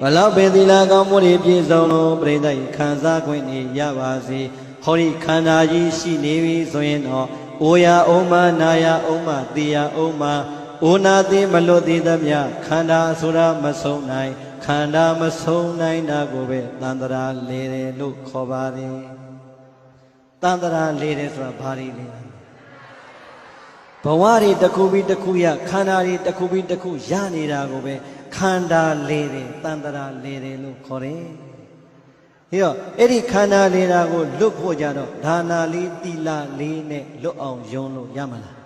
ဘလောက်ပင်သီလကောင်းမှုတွေပြည့်စုံလို့ပြိဿတ်ခံစားခွင့်နေရပါစေဟောဒီခန္ဓာကြီးရှိနေပြီဆိုရင်တော့အိုရာအုံမနာယာအုံမတေယာအုံမအိုနာသေးမလွတ်သေးသမျှခန္ဓာဆိုတာမဆုံးနိုင်ခန္ဓာမဆုံးနိုင်တာကိုပဲတန်တရာလေတယ်လို့ခေါ်ပါတယ်တန်တရာလေတယ်ဆိုတာဘာတွေလဲဘဝတွေတစ်ခုပြီးတစ်ခုရခန္ဓာတွေတစ်ခုပြီးတစ်ခုရနေတာကိုပဲ ခန္ဓာလေတယ်တန်တရာလေတယ်လို့ခေါ်တယ်။ဒီတော့အဲ့ဒီခန္ဓာလေတာကိုလွတ်ဖို့ကြတော့ဒါနာလေးတီလာလေးနဲ့လွတ်အောင်ယုံလို့ရမလား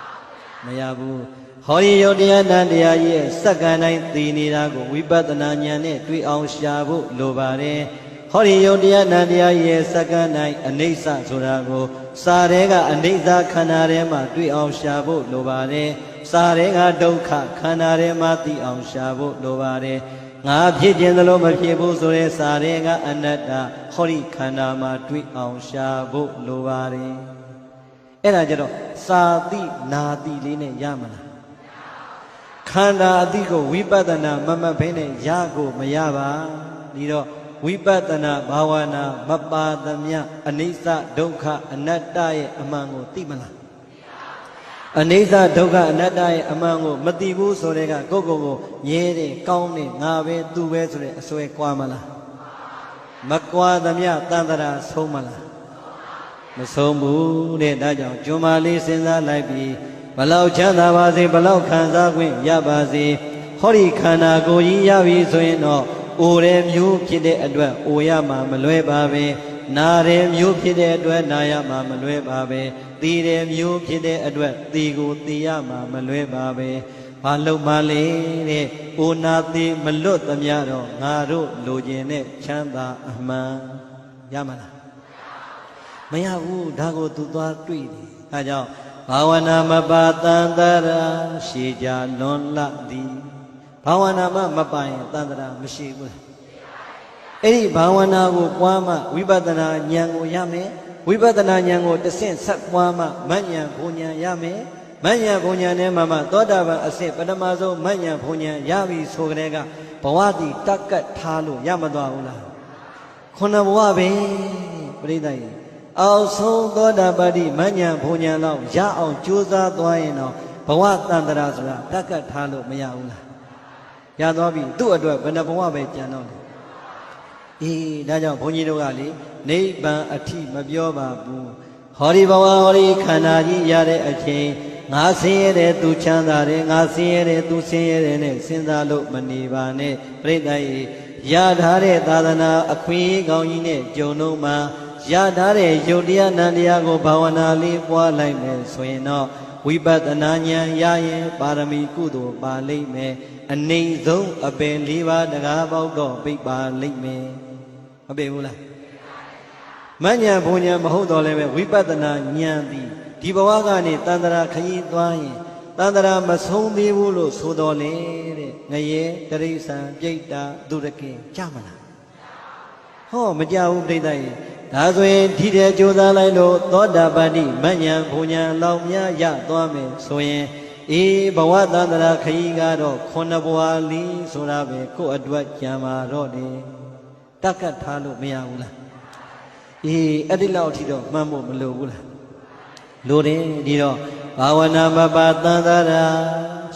။မရဘူး။ဟောဒီယုတ်တရားတန်တရားကြီးရဲ့စက္ကန့်တိုင်းသိနေတာကိုဝိပဿနာဉာဏ်နဲ့တွေ့အောင်ရှာဖို့လိုပါတယ်။ဟောဒီယုတ်တရားတန်တရားကြီးရဲ့စက္ကန့်တိုင်းအနိစ္စဆိုတာကိုစာရဲကအနိစ္စခန္ဓာထဲမှာတွေ့အောင်ရှာဖို့လိုပါတယ်။ စာရဲကဒုက္ခခန္ဓာထဲမှာသိအောင်ရှာဖို့လိုပါတယ်။ငါဖြစ်ခြင်းသလိုမဖြစ်ဘူးဆိုရဲစာရဲကအနတ္တဟောဒီခန္ဓာမှာတွေ့အောင်ရှာဖို့လိုပါတယ်။အဲ့ဒါကြတော့စာတိနာတိလေးနဲ့ရမလားခန္ဓာအတိကိုဝိပဿနာမမတ်ဘဲနဲ့ရကိုမရပါဒီတော့ဝိပဿနာဘာဝနာမပါသမျှအနိစ္စဒုက္ခအနတ္တရဲ့အမှန်ကိုသိမလား အနိစ္စဒုက္ခအနတ္တရဲ့အမှန်ကိုမသိဘူးဆိုတဲ့ကကိုယ့်ကိုယ်ကိုငြဲတယ်ကောင်းတယ်ငါပဲသူပဲဆိုတဲ့အစွဲကွာမလားမကွာသမျှတန်တရာဆုံးမလားမဆုံးဘူးတဲ့ဒါကြောင့်ကျွမ်းမလေးစဉ်းစားလိုက်ပြီးဘလောက်ချမ်းသာပါစေဘလောက်ခံစား권ရပါစေဟောဒီခန္ဓာကိုယ်ကြီးရပြီဆိုရင်တော့အိုတဲ့မျိုးဖြစ်တဲ့အတွက်အိုရမှာမလွဲပါပဲနာတဲ့မျိုးဖြစ်တဲ့အတွက်နာရမှာမလွဲပါပဲ သိတဲ့မျိုးဖြစ်တဲ့အတွက်သိကိုသိရမှာမလွဲပါပဲဘာလို့မလဲတဲ့အိုနာသိမလွတ်သမျှတော့ငါတို့လိုချင်တဲ့ချမ်းသာအမှန်ရမလားမရဘူးဒါကိုသူသွားတွေ့တယ်အဲကြောင့်ဘာဝနာမပါတန်တရာရှည်ကြလွန်လသည်ဘာဝနာမမပိုင်တန်တရာမရှိဘူးလားအဲ့ဒီဘာဝနာကိုပွားမှဝိပဿနာဉာဏ်ကိုရမယ် ဝိပဿနာဉာဏ်ကိုတစ်ဆင့်ဆက်ပွားမှမဉ္ဇဉ်ဘုံဉာဏ်ရမယ်မဉ္ဇဉ်ဘုံဉာဏ်နဲ့မှမှသောတာပန်အဆင့်ပထမဆုံးမဉ္ဇဉ်ဘုံဉာဏ်ရပြီဆိုကြတဲ့ကဘဝတည်တက်ကတ်ထားလို့ရမသွားဘူးလားခုနဘဝပဲပြိဿရဲ့အောက်ဆုံးသောတာပတိမဉ္ဇဉ်ဘုံဉာဏ်တော့ရအောင်ကြိုးစားသွားရင်တော့ဘဝတန်တရာဆိုတာတက်ကတ်ထားလို့မရဘူးလားရသွားပြီသူ့အတွက်ဘယ်နှဘဝပဲကြံတော့လဲ အေးဒါကြောင့်ဘုန်းကြီးတို့ကလေနိဗ္ဗာန်အထိမပြောပါဘူးဟောဒီဘဝဟောဒီခန္ဓာကြီးရတဲ့အချိန်ငါဆင်းရဲတယ်သူချမ်းသာတယ်ငါဆင်းရဲတယ်သူဆင်းရဲတယ်နဲ့စဉ်းစားလို့မနေပါနဲ့ပြိတ္တရေရထားတဲ့သာသနာအခွင့်အရေးကောင်းကြီးနဲ့ဂျုံတို့မှာရထားတဲ့ယုတ်တရားနန္တရားကိုဘာဝနာလေးပွားလိုက်မယ်ဆိုရင်တော့ဝိပဿနာဉာဏ်ရရင်ပါရမီကုသိုလ်ပါလိမ့်မယ်အနေဆုံးအပင်၄ပါးတကားပေါက်တော့ပြိပါလိမ့်မယ်မ ပေဘူးလားမဉ္ဇဉ်ဘုံဉဏ်မဟုတ်တော့လည်းပဲဝိပဿနာဉာဏ်သည်ဒီဘဝကနေတန်တရာခရီးသွားရင်တန်တရာမဆုံးသေးဘူးလို့ဆိုတော်လေတဲ့ငရဲတရိษံပြိတ္တာသူရကင်ကြမလားဟောမကြဘူးပြိတ္တာရဲ့ဒါဆိုရင်ဒီတဲ့ကြိုးစားလိုက်လို့သောတာပတိမဉ္ဇဉ်ဘုံဉဏ်လောင်များရသွားမယ်ဆိုရင်အေးဘဝတန္တရာခရီးကတော့ခုနှစ်ဘဝလီဆိုတာပဲကိုယ့်အတွက်ကြံပါတော့တယ် တက်ကတ်ထားလို့မရဘူးလားအေးအဲ့ဒီလောက်အထိတော့မှတ်ဖို့မလိုဘူးလားလိုတယ်ဒီတော့ဘာဝနာမပတန္တရာ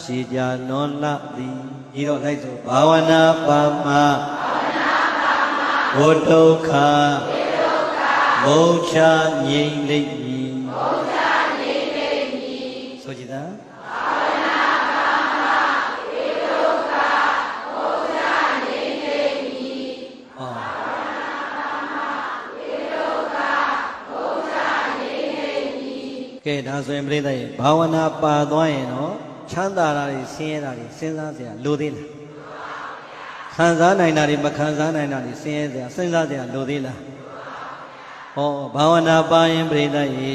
ရှိကြလွန်လသည်ဒီတော့လိုက်ဆိုဘာဝနာပါမဘုဒုက္ခမုံချငြိမ့်လိမ့်မည်မုံချငြိမ့်လိမ့်မည်ဆိုကြည်သား ကဲဒါဆိုရင်ပြိဿရဲ့ဘာဝနာပါသွားရင်တော့ချမ်းသာတာတွေဆင်းရဲတာတွေစဉ်းစားစရာလိုသေးလားခံစားနိုင်တာတွေမခံစားနိုင်တာတွေဆင်းရဲစရာစဉ်းစားစရာလိုသေးလားဟောဘာဝနာပါရင်ပြိဿရေ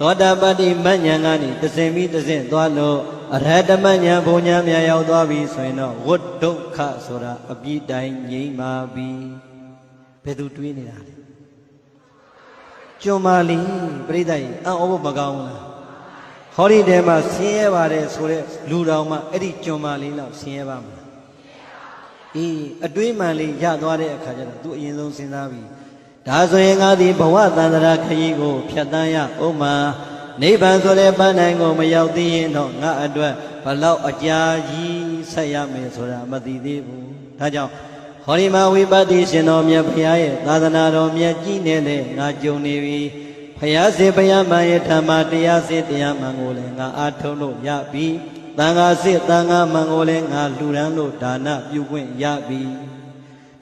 သောတာပတ္တိမဉ္ဇဉ်ကနေတစင်ပြီးတစင်သွားလို့အရဟတမဉ္ဇဉ်ဘုံညာမြတ်ရောက်သွားပြီဆိုရင်တော့ဝတ်ဒုက္ခဆိုတာအပြစ်တိုင်းငြိမ်းပါပြီဘယ်သူတွေးနေတာလဲ ကျွမ်းမာလီပြိဿရေအံ့ဩဖို့မကောင်းဘူးလားဟောဒီတဲမှာဆင်းရဲပါတယ်ဆိုတဲ့လူတော်မှအဲ့ဒီကျွမ်းမာလီလောက်ဆင်းရဲပါမလားအေးအတွေးမှန်လေးရသွားတဲ့အခါကျတော့သူအရင်ဆုံးစဉ်းစားပြီးဒါဆိုရင်ငါဒီဘဝတန္တရာခရီးကိုဖြတ်တန်းရအောင်မှာနိဗ္ဗာန်ဆိုတဲ့ပန်းနိုင်ကိုမရောက်သေးရင်တော့ငါအတွက်ဘလောက်အကြာကြီးဆက်ရမယ်ဆိုတာမသိသေးဘူးဒါကြောင့်ဟော ဒီမှာဝိပဿနာရှင်တော်မြတ်ဘုရားရဲ့သာသနာတော်မြတ်ကြီးနေတဲ့ငါကြုံနေပြီဘုရားစေဘုရားမန်ရဲ့ဓမ္မတရားစေတရားမှန်ကိုလည်းငါအားထုတ်လို့ရပြီတန်ခါစစ်တန်ခါမှန်ကိုလည်းငါလူရန်လို့ဒါနပြုခွင့်ရပြီ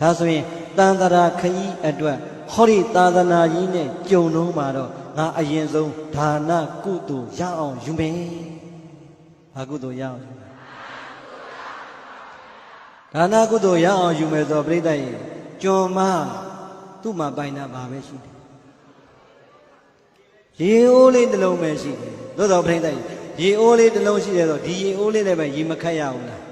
ဒါဆိုရင်တန်တရာခကြီးအတွက်ဟောဒီသာသနာကြီးနဲ့ကြုံတော့မှာတော့ငါအရင်ဆုံးဒါနကုသိုလ်ရအောင်ယူမယ်။ဘာကုသိုလ်ရအောင်ယူမလဲ။ ဒါနကုသိုလ်ရအောင်ယူမယ်ဆိုတော့ပြိတ္တရဲ့ကျွန်မသူ့မှာပိုင်တာဘာပဲရှိတယ်။ရေအိုးလေးတစ်လုံးပဲရှိတယ်။သို့တော်ပြိတ္တရဲ့ရေအိုးလေးတစ်လုံးရှိတယ်ဆိုဒီရေအိုးလေးလည်းပဲရေမခတ်ရဘူးလား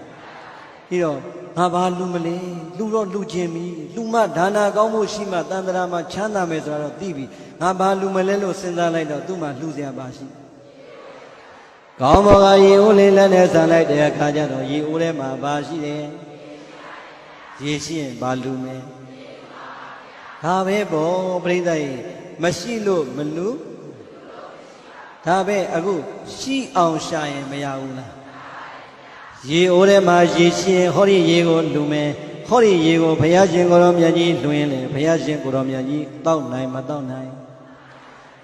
။ပြီးတော့ငါဘာလူမလဲလူတော့လူချင်းပြီလူမဒါနာကောင်းမှုရှိမှတန်ត្រာမှာချမ်းသာမယ်ဆိုတာတော့သိပြီငါဘာလူမလဲလို့စဉ်းစားလိုက်တော့သူ့မှာလှူစရာပါရှိကောင်းဘောကရေအိုးလေးလက်နဲ့ဆန်လိုက်တဲ့အခါကျတော့ရေအိုးထဲမှာဘာရှိတယ် ရေရှိရင်ဘာလူမယ်ဒါပဲပေါ့ပြိဿရေမရှိလို့မလူဒါပဲအခုရှိအောင်ရှာရင်မရဘူးလားရေအိုးထဲမှာရေရှင်ဟောဒီရေကိုလူမယ်ဟောဒီရေကိုဘုရားရှင်ကိုရောမြတ်ကြီးလွှင်းလေဘုရားရှင်ကိုရောမြတ်ကြီးတောက်နိုင်မတောက်နိုင်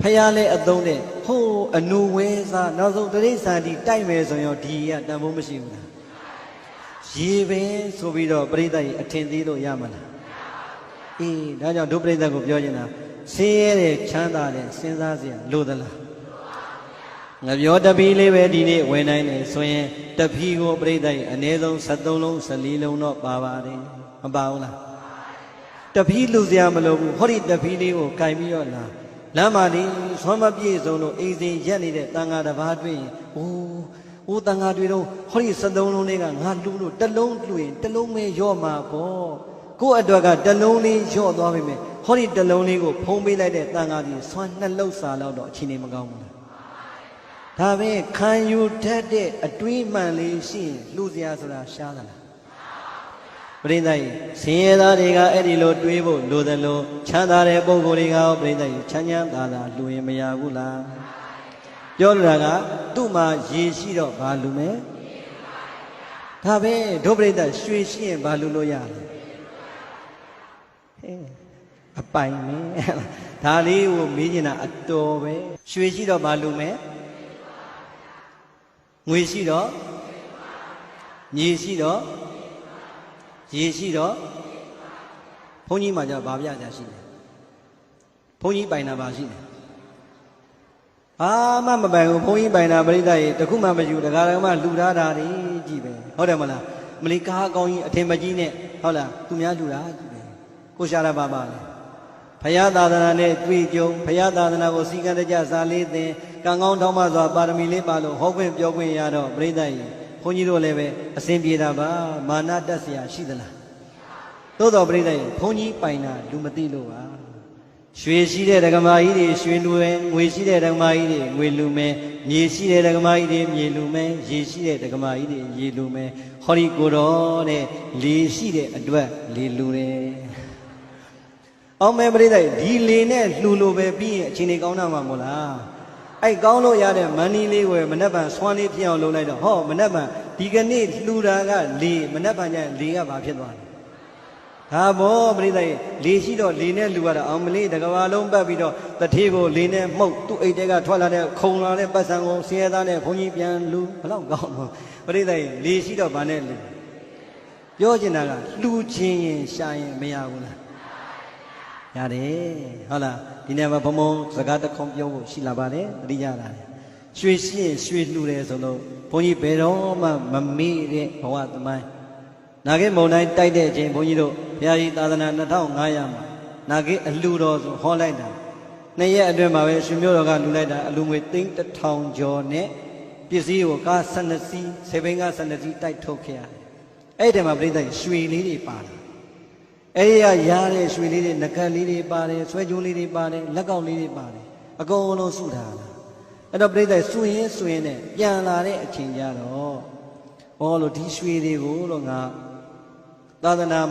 ဖះလည်းအသုံးတဲ့ဟိုးအနုဝဲစားနောက်ဆုံးတရိษံဒီတိုက်မယ်ဆိုရင်ဒီကတန်ဖိုးမရှိဘူးလား ရေပဲဆိုပြီးတော့ပြိဿကြီးအထင်သေးလို့ရမလားအေးဒါကြောင့်ဒုပြိဿကိုပြောချင်တာဆင်းရဲတဲ့ချမ်းသာတဲ့စဉ်းစားစရာလိုသလားငပြောတပီးလေးပဲဒီနေ့ဝင်နိုင်တယ်ဆိုရင်တပီးကိုပြိဿကြီးအနည်းဆုံး73လုံး14လုံးတော့ပါပါတယ်မပါဘူးလားတပီးလူစရာမလိုဘူးဟောဒီတပီးလေးကိုကင်ပြီးတော့လာလမ်းမှာဒီဆွမ်းမပြည့်စုံလို့အိမ်စဉ်ရက်နေတဲ့တန်ဃာတစ်ပါးတွေ့ရင်အိုး အိုးတန်ဃာတွေတော့ဟောဒီ73လုံးလေးကငါလူလို့တစ်လုံးလူရင်တစ်လုံးပဲရော့မှာပေါ့ကိုယ့်အတွက်ကတစ်လုံးလေးရော့သွားပြီမယ်ဟောဒီတစ်လုံးလေးကိုဖုံးပေးလိုက်တဲ့တန်ဃာကြီးဆွမ်းနှစ်လုံးစာလောက်တော့အချိန်နေမကောင်းဘူးလားဒါပဲခံယူတတ်တဲ့အတွေးမှန်လေးရှိရင်လှူစရာဆိုတာရှားသလားပရိသတ်ကြီးဆင်းရဲသားတွေကအဲ့ဒီလိုတွေးဖို့လိုသလိုချမ်းသာတဲ့ပုဂ္ဂိုလ်တွေကရောပရိသတ်ကြီးချမ်းချမ်းသာသာလူရင်မရဘူးလား ပြောလိုတာကသူ့မှာရေရှိတော့ဘာလူမဲဒါပဲဒုပရိသတ်ရွှေရှိရင်ဘာလူလို့ရလဲဟဲ့အပိုင်မဲဒါလေးကိုမေးချင်တာအတော်ပဲရွှေရှိတော့ဘာလူမဲငွေရှိတော့ညီရှိတော့ရေရှိတော့ဘုန်းကြီးမှじゃဘာပြကြရှိတယ်ဘုန်းကြီးပိုင်တာပါရှိတယ် အာမမပိုင်ဘူးဘုန်းကြီးပိုင်တာပြိဿရေတခုမှမယူတကားတော့မှလှူထားတာတွေကြည့်ပဲဟုတ်တယ်မလားမလီကားအကောင်းကြီးအထင်မကြီးနဲ့ဟုတ်လားသူများလှူတာကြည့်ပဲကိုရှာရပါပါလေဖရာသာသနာနဲ့တွေ့ကြုံဖရာသာသနာကိုစီကံတကြစာလေးသင်ကံကောင်းထောင်းမစွာပါရမီလေးပါလို့ဟောခွင့်ပြောခွင့်ရတော့ပြိဿရေဘုန်းကြီးတို့လည်းပဲအစဉ်ပြေတာပါမာနတက်เสียရှိသလားသို့တော်ပြိဿရေဘုန်းကြီးပိုင်တာလူမသိလို့ပါ ရွှေရှိတဲ့ဒကမာကြီးတွေရွှေလူပဲငွေရှိတဲ့ဒကမာကြီးတွေငွေလူမယ်မြေရှိတဲ့ဒကမာကြီးတွေမြေလူမယ်ရေရှိတဲ့ဒကမာကြီးတွေရေလူမယ်ဟောဒီကိုတော်တဲ့လေရှိတဲ့အတွက်လေလူတယ်အောင်မဲပြိဿရေဒီလေနဲ့လှူလို့ပဲပြီးရင်အချိန်ကြီးကောင်းတာမှာမို့လားအဲ့ကောင်းလို့ရတဲ့မန်းနီလေးကိုမနှက်ပံဆွမ်းလေးဖြစ်အောင်လုပ်လိုက်တော့ဟောမနှက်ပံဒီကနေ့လှူတာကလေမနှက်ပံကျရင်လေကဘာဖြစ်သွားလဲ ဒါဘောပရိသတ်ရေလေရှိတော့လေနဲ့လူရတာအောင်မလေးတကဘာလုံးပတ်ပြီးတော့တထေးကိုလေနဲ့မှုတ်သူ့အိတ်တဲကထွက်လာတဲ့ခုံလာတဲ့ပတ်စံကိုဆင်းရဲသားနဲ့ဘုန်းကြီးပြန်လူဘလောက်ကောင်းတော့ပရိသတ်ရေလေရှိတော့ဗာနဲ့လူပြောချင်တာကလှူခြင်းရင်ရှာရင်မရဘူးလားရတယ်ဟုတ်လားဒီနေ့မှာဘုံဘုံစကားတစ်ခုပြောဖို့ရှိလာပါတယ်တတိယလာတယ်ရွှေရှိရင်ရွှေလှူတယ်ဆိုတော့ဘုန်းကြီးဘယ်တော့မှမမေ့တဲ့ဘဝသမိုင်းနာဂိမုံတိုင်းတိုက်တဲ့အချိန်ဘုန်းကြီးတို့ ဘုရားကြီးသာသနာ2500မှာနာဂိအလှူတော်ဆိုဟောလိုက်တာနှစ်ရက်အတွင်းမှာပဲရှင်မျိုးတော်ကလှူလိုက်တာအလူငွေသိန်း1000ကျော်နဲ့ပစ္စည်းကိုကား12စီးဆေဘင်းကား12စီးတိုက်ထုတ်ခဲ့ရတယ်အဲ့ဒီမှာပြိဿရွှေလေးတွေပါလာအဲ့ဒီကရားတဲ့ရွှေလေးတွေငကတ်လေးတွေပါတယ်ဆွဲကြိုးလေးတွေပါတယ်လက်ကောက်လေးတွေပါတယ်အကုန်လုံးစုထားတာအဲ့တော့ပြိဿစွရင်စွရင်နဲ့ပြန်လာတဲ့အချိန်ကျတော့ဟောလို့ဒီရွှေတွေကိုလို့ငါသာသနာမှာ